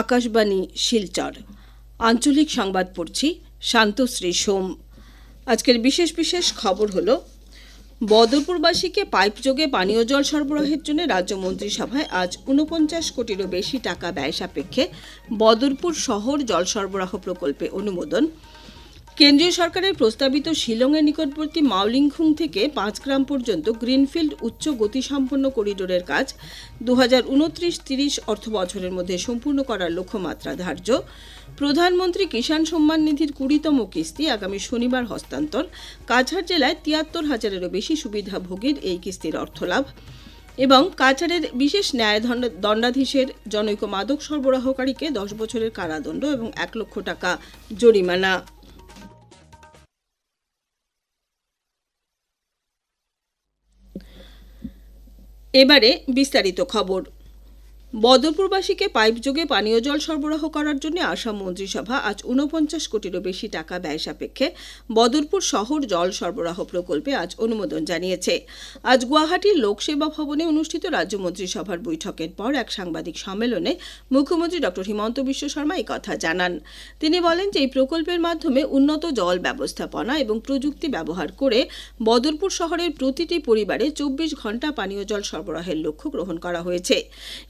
আকাশবাণী, শিলচর। আঞ্চলিক সংবাদ পড়ছি শান্তশ্রী সোম। আজকের বিশেষ বিশেষ খবর হলো, বদরপুরবাসীকে পাইপযোগে পানীয় জল সরবরাহের জন্য রাজ্য মন্ত্রিসভায় আজ উনপঞ্চাশ কোটিরও বেশি টাকা ব্যয় সাপেক্ষে বদরপুর শহর জল সরবরাহ প্রকল্পে অনুমোদন। কেন্দ্রীয় সরকারের প্রস্তাবিত শিলংয়ের নিকটবর্তী মাওলিংখুং থেকে পাঁচ গ্রাম পর্যন্ত গ্রিনফিল্ড উচ্চ গতিসম্পন্ন করিডোরের কাজ দু হাজার উনত্রিশ তিরিশ অর্থ বছরের মধ্যে সম্পূর্ণ করার লক্ষ্যমাত্রা ধার্য। প্রধানমন্ত্রী কিষাণ সম্মান নিধির কুড়িতম কিস্তি আগামী শনিবার হস্তান্তর। কাছাড় জেলায় তিয়াত্তর হাজারেরও বেশি সুবিধাভোগীর এই কিস্তির অর্থলাভ। এবং কাছাড়ের বিশেষ ন্যায় দণ্ড- দণ্ডাধীশের জনৈক মাদক সরবরাহকারীকে দশ বছরের কারাদণ্ড এবং এক লক্ষ টাকা জরিমানা। এবারে বিস্তারিত খবর। বদরপুরবাসীকে পাইপযোগে পানীয় জল সরবরাহ করার জন্য আসাম মন্ত্রিসভা আজ উনপঞ্চাশ কোটিরও বেশি টাকা ব্যয় সাপেক্ষে বদরপুর শহর জল সরবরাহ প্রকল্পে আজ অনুমোদন জানিয়েছে। আজ গুয়াহাটির লোকসেবা ভবনে অনুষ্ঠিত রাজ্য মন্ত্রিসভার বৈঠকের পর এক সাংবাদিক সম্মেলনে মুখ্যমন্ত্রী ডক্টর হিমন্ত বিশ্ব শর্মা এই কথা জানান। তিনি বলেন যে, এই প্রকল্পের মাধ্যমে উন্নত জল ব্যবস্থাপনা এবং প্রযুক্তি ব্যবহার করে বদরপুর শহরের প্রতিটি পরিবারে চব্বিশ ঘণ্টা পানীয় জল সরবরাহের লক্ষ্য গ্রহণ করা হয়েছে।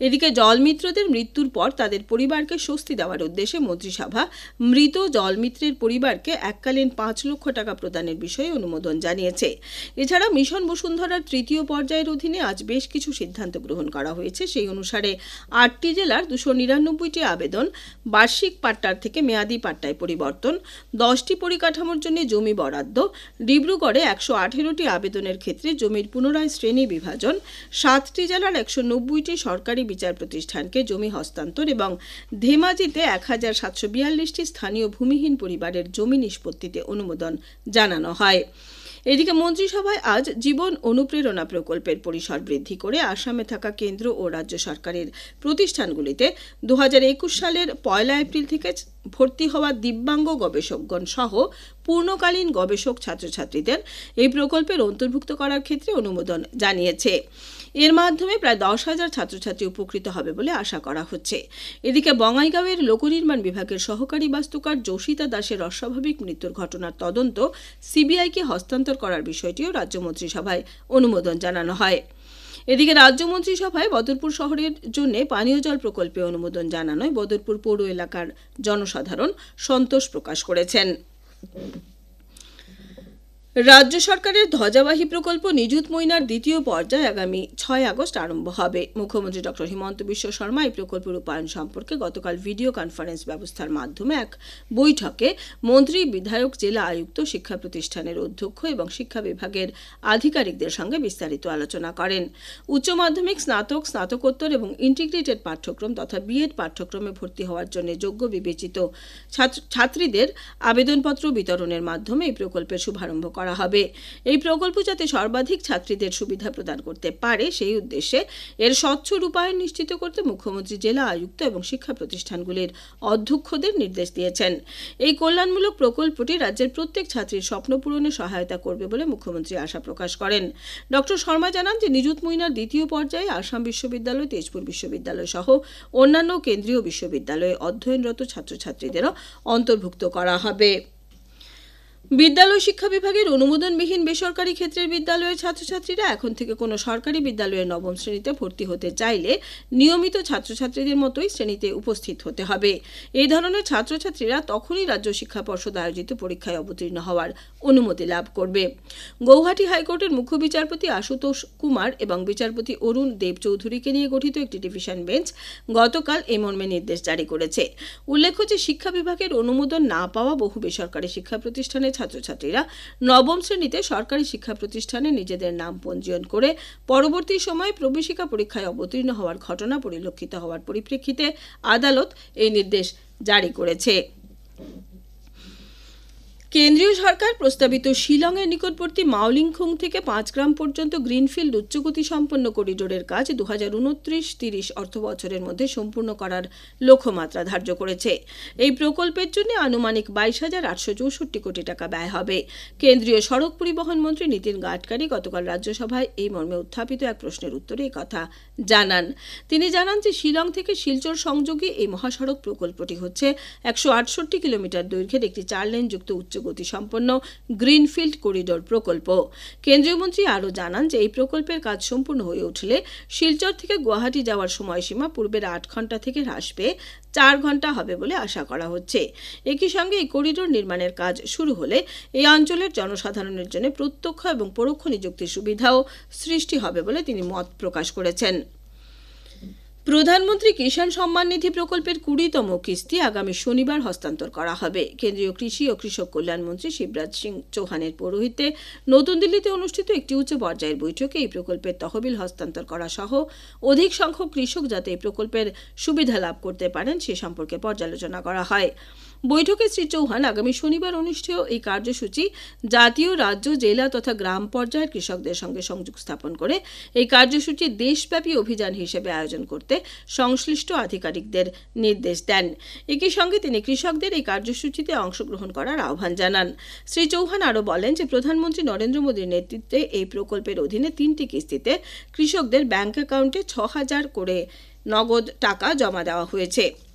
এদিকে জলমিত্রদের মৃত্যুর পর তাদের পরিবারকে স্বস্তি দেওয়ার উদ্দেশ্যে মন্ত্রিসভা মৃত জলমিত্রের পরিবারকে এককালীন পাঁচ লক্ষ টাকা প্রদানের বিষয়ে অনুমোদন জানিয়েছে। এছাড়া মিশন বসুন্ধরার তৃতীয় পর্যায়ের অধীনে আজ বেশ কিছু সিদ্ধান্ত গ্রহণ করা হয়েছে। সেই অনুসারে আটটি জেলার দুশো নিরানব্বইটি আবেদন, বার্ষিক পাট্টার থেকে মেয়াদি পাট্টায় পরিবর্তন, দশটি পরিকাঠামোর জন্য জমি বরাদ্দ, ডিব্রুগড়ে একশো আঠেরোটি আবেদনের ক্ষেত্রে জমির পুনরায় শ্রেণি বিভাজন, সাতটি জেলার একশো নব্বইটি সরকারি বিচার প্রতিষ্ঠানকে জমি হস্তান্তর এবং ধেমাজিতে এক হাজার সাতশো বিয়াল্লিশটি স্থানীয় ভূমিহীন পরিবারের জমি নিষ্পত্তিতে অনুমোদন জানানো হয়। এদিকে মন্ত্রিসভায় আজ জীবন অনুপ্রেরণা প্রকল্পের পরিসর বৃদ্ধি করে আসামে থাকা কেন্দ্র ও রাজ্য সরকারের প্রতিষ্ঠানগুলিতে দু হাজার একুশ সালের পয়লা এপ্রিল থেকে ভর্তি হওয়া দিব্যাঙ্গ গবেষকগণ সহ পূর্ণকালীন গবেষক ছাত্রছাত্রীদের এই প্রকল্পের অন্তর্ভুক্ত করার ক্ষেত্রে অনুমোদন জানিয়েছে। এর মাধ্যমে প্রায় দশ হাজার ছাত্রছাত্রী উপকৃত হবে বলে আশা করা হচ্ছে। এদিকে বঙ্গাইগাঁওয়ের লোকনির্মাণ বিভাগের সহকারী বাস্তুকার যোশিতা দাসের অস্বাভাবিক মৃত্যুর ঘটনার তদন্ত সিবিআইকে হস্তান্তর করার বিষয়টিও রাজ্য মন্ত্রিসভায় অনুমোদন জানানো হয়। এদিকে রাজ্য মন্ত্রিসভায় বদরপুর শহরের জন্য পানীয় জল প্রকল্পে অনুমোদন জানানোয় বদরপুর পৌর এলাকার জনসাধারণ সন্তোষ প্রকাশ করেছেন। রাজ্য সরকারের ধ্বজাবাহী প্রকল্প নিযুত মইনার দ্বিতীয় পর্যায়ে আগামী ছয় আগস্ট আরম্ভ হবে। মুখ্যমন্ত্রী ডক্টর হিমন্ত বিশ্ব শর্মা এই প্রকল্প রূপায়ণ সম্পর্কে গতকাল ভিডিও কনফারেন্স ব্যবস্থার মাধ্যমে এক বৈঠকে মন্ত্রী, বিধায়ক, জেলা আয়ুক্ত, শিক্ষা প্রতিষ্ঠানের অধ্যক্ষ এবং শিক্ষা বিভাগের আধিকারিকদের সঙ্গে বিস্তারিত আলোচনা করেন। উচ্চ মাধ্যমিক, স্নাতক, স্নাতকোত্তর এবং ইন্টিগ্রেটেড পাঠ্যক্রম তথা বিএড পাঠ্যক্রমে ভর্তি হওয়ার জন্য যোগ্য বিবেচিত ছাত্র- ছাত্রীদের আবেদনপত্র বিতরণের মাধ্যমে এই প্রকল্পের শুভারম্ভ করা হবে। এই প্রকল্প যাতে সর্বাধিক ছাত্রীদের সুবিধা প্রদান করতে পারে, সেই উদ্দেশ্যে এর স্বচ্ছ রূপায়ণ নিশ্চিত করতে মুখ্যমন্ত্রী, জেলা আয়ুক্ত এবং শিক্ষা প্রতিষ্ঠানগুলির অধ্যক্ষদের নির্দেশ দিয়েছেন। এই কল্যাণমূলক প্রকল্পটি রাজ্যের প্রত্যেক ছাত্রীর স্বপ্ন পূরণে সহায়তা করবে বলে মুখ্যমন্ত্রী আশা প্রকাশ করেন। ডক্টর শর্মা জানান যে, নিযুত মইনার দ্বিতীয় পর্যায়ে আসাম বিশ্ববিদ্যালয়, তেজপুর বিশ্ববিদ্যালয় সহ অন্যান্য কেন্দ্রীয় বিশ্ববিদ্যালয়ে অধ্যয়নরত ছাত্রছাত্রীদেরও অন্তর্ভুক্ত করা হবে। বিদ্যালয় শিক্ষা বিভাগের অনুমোদনবিহীন বেসরকারি ক্ষেত্রের বিদ্যালয়ের ছাত্রছাত্রীরা এখন থেকে কোনো সরকারি বিদ্যালয়ের নবম শ্রেণীতে ভর্তি হতে চাইলে নিয়মিত ছাত্রছাত্রীদের মতোই শ্রেণীতে উপস্থিত হতে হবে। এই ধরনের ছাত্রছাত্রীরা তখনই রাজ্য শিক্ষা পর্ষদ আয়োজিত পরীক্ষায় অবতীর্ণ হওয়ার অনুমতি লাভ করবে। গৌহাটি হাইকোর্টের মুখ্য বিচারপতি আশুতোষ কুমার এবং বিচারপতি অরুণ দেব চৌধুরীকে নিয়ে গঠিত একটি ডিভিশন বেঞ্চ গতকাল এই মর্মে নির্দেশ জারি করেছে। উল্লেখ্য যে শিক্ষা বিভাগের অনুমোদন না পাওয়া বহু বেসরকারি শিক্ষা প্রতিষ্ঠানের ছাত্রছাত্রীরা নবম শ্রেণীতে সরকারি শিক্ষা প্রতিষ্ঠানে নিজেদের নাম পঞ্জীয়ন করে পরবর্তী সময়ে প্রবেশিকা পরীক্ষায় অবতীর্ণ হওয়ার ঘটনা পরিলক্ষিত হওয়ার পরিপ্রেক্ষিতে আদালত এই নির্দেশ জারি করেছে। কেন্দ্রীয় সরকার প্রস্তাবিত শিলংয়ের নিকটবর্তী মাওলিংখং থেকে পাঁচ গ্রাম পর্যন্ত গ্রিনফিল্ড উচ্চগতি সম্পন্ন করিডোরের কাজ দু হাজার উনত্রিশ তিরিশ অর্থ বছরের মধ্যে সম্পূর্ণ করার লক্ষ্যমাত্রা ধার্য করেছে। এই প্রকল্পের জন্য আনুমানিক বাইশ হাজার আটশো চৌষট্টি কোটি টাকা ব্যয় হবে। কেন্দ্রীয় সড়ক পরিবহন মন্ত্রী নীতিন গাডকারি গতকাল রাজ্যসভায় এই মর্মে উত্থাপিত এক প্রশ্নের উত্তরে কথা জানান। তিনি জানান যে শিলং থেকে শিলচর সংযোগী এই মহাসড়ক প্রকল্পটি হচ্ছে একশো আটষট্টি কিলোমিটার দৈর্ঘ্যের একটি চার লেন যুক্ত উচ্চগতি সম্পন্ন গ্রিনফিল্ড করিডোর প্রকল্প। কেন্দ্রীয় মন্ত্রী আরও জানান যে, এই প্রকল্পের কাজ সম্পূর্ণ হয়ে উঠলে শিলচর থেকে গুয়াহাটি যাওয়ার সময়সীমা পূর্বের আট ঘণ্টা থেকে হ্রাস পেয়ে চার ঘণ্টা হবে বলে আশা করা হচ্ছে। একই সঙ্গে এই করিডোর নির্মাণের কাজ শুরু হলে এই অঞ্চলের জনসাধারণের জন্য প্রত্যক্ষ এবং পরোক্ষ নিযুক্তির সুবিধাও সৃষ্টি হবে বলে তিনি মত প্রকাশ করেছেন। প্রধানমন্ত্রী কিষাণ সম্মান নিধি প্রকল্পের কুড়িতম কিস্তি আগামী শনিবার হস্তান্তর করা হবে। কেন্দ্রীয় কৃষি ও কৃষক কল্যাণ মন্ত্রী শিবরাজ সিং চৌহানের পৌরোহিত্যে নতুন দিল্লিতে অনুষ্ঠিত একটি উচ্চ পর্যায়ের বৈঠকে এই প্রকল্পের তহবিল হস্তান্তর করা সহ অধিক সংখ্যক কৃষক যাতে এই প্রকল্পের সুবিধা লাভ করতে পারেন সে সম্পর্কে পর্যালোচনা করা হয়। বৈঠকে শ্রী চৌহান আগামী শনিবার অনুষ্ঠেয় এই কার্যসূচি জাতীয়, রাজ্য, জেলা তথা গ্রাম পর্যায়ের কৃষকদের সঙ্গে সংযোগ স্থাপন করে এই কার্যসূচি দেশব্যাপী অভিযান হিসেবে আয়োজন করতে সংশ্লিষ্ট আধিকারিকদের নির্দেশ দেন। একই সঙ্গে তিনি কৃষকদের এই কার্যসূচিতে অংশগ্রহণ করার আহ্বান জানান। শ্রী চৌহান আরও বলেন যে, প্রধানমন্ত্রী নরেন্দ্র মোদীর নেতৃত্বে এই প্রকল্পের অধীনে তিনটি কিস্তিতে কৃষকদের ব্যাংক অ্যাকাউন্টে ছ হাজার করে নগদ টাকা জমা দেওয়া হয়েছে।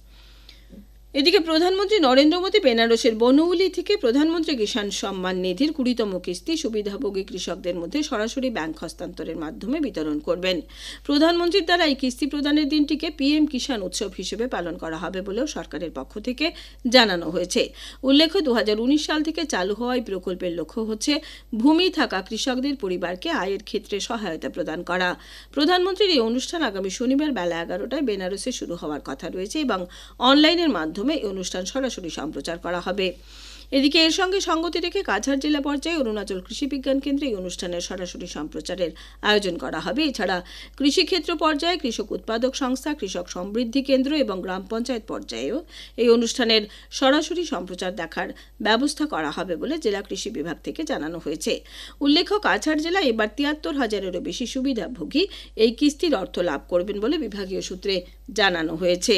এদিকে প্রধানমন্ত্রী নরেন্দ্র মোদী বেনারসের বনৌলি থেকে প্রধানমন্ত্রী কিষাণ সম্মান নিধির কুড়িতম কিস্তি সুবিধাভোগী কৃষকদের মধ্যে সরাসরি ব্যাংক হস্তান্তরের মাধ্যমে বিতরণ করবেন। প্রধানমন্ত্রীর দ্বারা এই কিস্তি প্রদানের দিনটিকে পিএম কিষাণ উৎসব হিসেবে পালন করা হবে বলেও সরকারের পক্ষ থেকে জানানো হয়েছে। উল্লেখ্য দু হাজার উনিশ সাল থেকে চালু হওয়া এই প্রকল্পের লক্ষ্য হচ্ছে ভূমি থাকা কৃষকদের পরিবারকে আয়ের ক্ষেত্রে সহায়তা প্রদান করা। প্রধানমন্ত্রীর এই অনুষ্ঠান আগামী শনিবার বেলা এগারোটায় বেনারসে শুরু হওয়ার কথা রয়েছে এবং অনলাইনের মাধ্যমে মাধ্যমে এই অনুষ্ঠান সরাসরি সম্প্রচার করা হবে। এদিকে এর সঙ্গে সঙ্গতি রেখে কাছাড় জেলা পর্যায়ে অরুণাচল কৃষি বিজ্ঞান কেন্দ্রে এই অনুষ্ঠানের সরাসরি সম্প্রচারের আয়োজন করা হবে। এছাড়া কৃষিক্ষেত্র পর্যায়ে কৃষক উৎপাদক সংস্থা, কৃষক সমৃদ্ধি কেন্দ্র এবং গ্রাম পঞ্চায়েত পর্যায়েও এই অনুষ্ঠানের সরাসরি সম্প্রচার দেখার ব্যবস্থা করা হবে বলে জেলা কৃষি বিভাগ থেকে জানানো হয়েছে। উল্লেখ্য, কাছাড় জেলা এবার তিয়াত্তর হাজারেরও বেশি সুবিধাভোগী এই কিস্তির অর্থ লাভ করবেন বলে বিভাগীয় সূত্রে জানানো হয়েছে।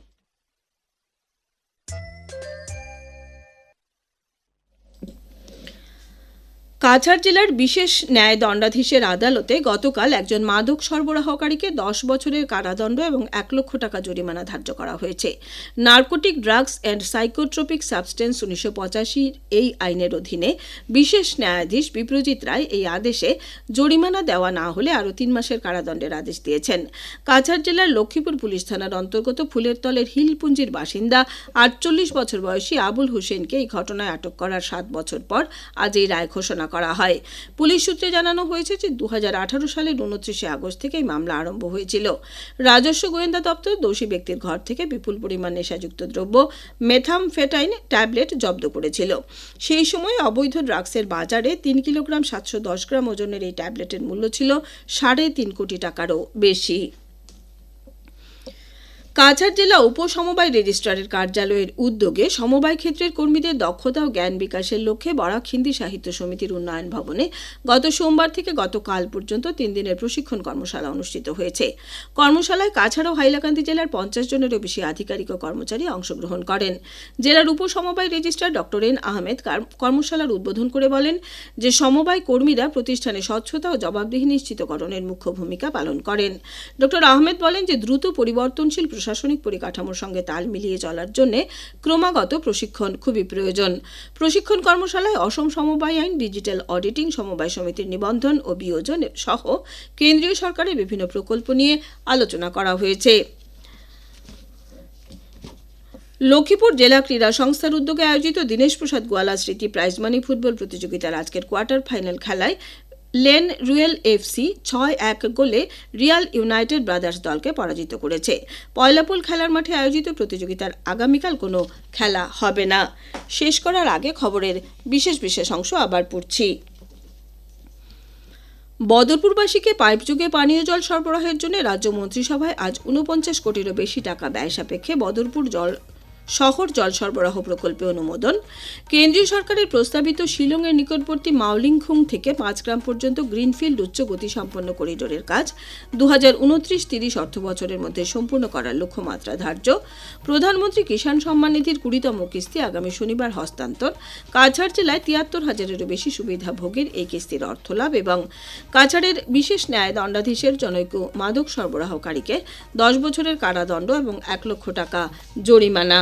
কাছাড় জেলার বিশেষ ন্যায় দণ্ডাধীশের আদালতে গতকাল একজন মাদক সরবরাহকারীকে দশ বছরের কারাদণ্ড এবং এক লক্ষ টাকা জরিমানা ধার্য করা হয়েছে। Narcotic drugs and psychotropic substance উনিশশো পঁচাশির এই আইনের অধীনে বিশেষ ন্যায়াধীশ বিপ্রজিৎ রায় এই আদেশে জরিমানা দেওয়া না হলে আরও তিন মাসের কারাদণ্ডের আদেশ দিয়েছেন। কাছাড় জেলার লক্ষ্মীপুর পুলিশ থানার অন্তর্গত ফুলের তলের হিলপুঞ্জির বাসিন্দা, আটচল্লিশ বছর বয়সী আবুল হোসেনকে এই ঘটনায় আটক করার সাত বছর পর আজ এই রায় ঘোষণা করা হয়। পুলিশ সূত্রে জানানো হয়েছে যে দু হাজার আঠারো সালের উনত্রিশে আগস্ট থেকে এই মামলা আরম্ভ হয়েছিল। রাজস্ব গোয়েন্দা দপ্তর দোষী ব্যক্তির ঘর থেকে বিপুল পরিমাণ নেশাযুক্ত দ্রব্য, মেথামফেটাইন ট্যাবলেট জব্দ করেছিল। সেই সময় অবৈধ ড্রাগসের বাজারে তিন কিলোগ্রাম সাতশো দশ গ্রাম ওজনের এই ট্যাবলেটের মূল্য ছিল সাড়ে তিন কোটি টাকারও বেশি। কাছাড় জেলা উপসমবায় রেজিস্ট্রারের কার্যালয়ের উদ্যোগে সমবায় ক্ষেত্রের কর্মীদের দক্ষতা ও জ্ঞান বিকাশের লক্ষ্যে বরাক হিন্দি সাহিত্য সমিতির উন্নয়ন ভবনে গত সোমবার থেকে গতকাল পর্যন্ত তিন দিনের প্রশিক্ষণ কর্মশালা অনুষ্ঠিত হয়েছে। কর্মশালায় কাছাড় ও হাইলাকান্দি জেলার পঞ্চাশ জনেরও বেশি আধিকারিক ও কর্মচারী অংশগ্রহণ করেন। জেলার উপসমবায় রেজিস্ট্রার ডক্টর এন আহমেদ কার- কর্মশালার উদ্বোধন করে বলেন যে, সমবায় কর্মীরা প্রতিষ্ঠানে স্বচ্ছতা ও জবাবদিহি নিশ্চিতকরণের মুখ্য ভূমিকা পালন করেন। ডক্টর আহমেদ বলেন যে, দ্রুত পরিবর্তনশীল প্রশাসনিক পরিকাঠামোর সঙ্গে তাল মিলিয়ে চলার জন্য ক্রমাগত প্রশিক্ষণ খুবই প্রয়োজন। প্রশিক্ষণ কর্মশালায় অসম সমবায় আইন, ডিজিটাল অডিটিং, সমবায় সমিতির নিবন্ধন ও বিয়োজন সহ কেন্দ্রীয় সরকারের বিভিন্ন প্রকল্প নিয়ে আলোচনা করা হয়েছে। লক্ষ্মীপুর জেলা ক্রীড়া সংস্থার উদ্যোগে আয়োজিত দীনেশ প্রসাদ গোয়ালা স্মৃতি প্রাইজমানি ফুটবল প্রতিযোগিতার আজকের কোয়ার্টার ফাইনাল খেলায় লেন রুয়েল এফসি ছয় এক গোলে রিয়াল ইউনাইটেড ব্রাদার্স দলকে পরাজিত করেছে। পয়লাপুল খেলার মাঠে আয়োজিত প্রতিযোগিতার আগামীকাল কোনো খেলা হবে না। শেষ করার আগে খবরের বিশেষ বিশেষ অংশ আবার পড়ছি। বদরপুরবাসীকে পাইপ যুগে পানীয় জল সরবরাহের জন্য রাজ্য মন্ত্রিসভায় আজ উনপঞ্চাশ কোটিরও বেশি টাকা ব্যয় সাপেক্ষে বদরপুর জল শহর জল সরবরাহ প্রকল্পে অনুমোদন। কেন্দ্রীয় সরকারের প্রস্তাবিত শিলংয়ের নিকটবর্তী মাউলিংখুং থেকে পাঁচ গ্রাম পর্যন্ত গ্রিনফিল্ড উচ্চ গতিসম্পন্ন করিডোরের কাজ দু হাজার উনত্রিশ তিরিশ অর্থ বছরের মধ্যে সম্পূর্ণ করার লক্ষ্যমাত্রা ধার্য। প্রধানমন্ত্রী কিষাণ সম্মান নিধির কুড়িতম কিস্তি আগামী শনিবার হস্তান্তর। কাছাড় জেলায় তিয়াত্তর হাজারেরও বেশি সুবিধাভোগীর এই কিস্তির অর্থ লাভ এবং কাছাড়ের বিশেষ ন্যায় দণ্ডাধীশের জনৈক মাদক সরবরাহকারীকে দশ বছরের কারাদণ্ড এবং এক লক্ষ টাকা জরিমানা।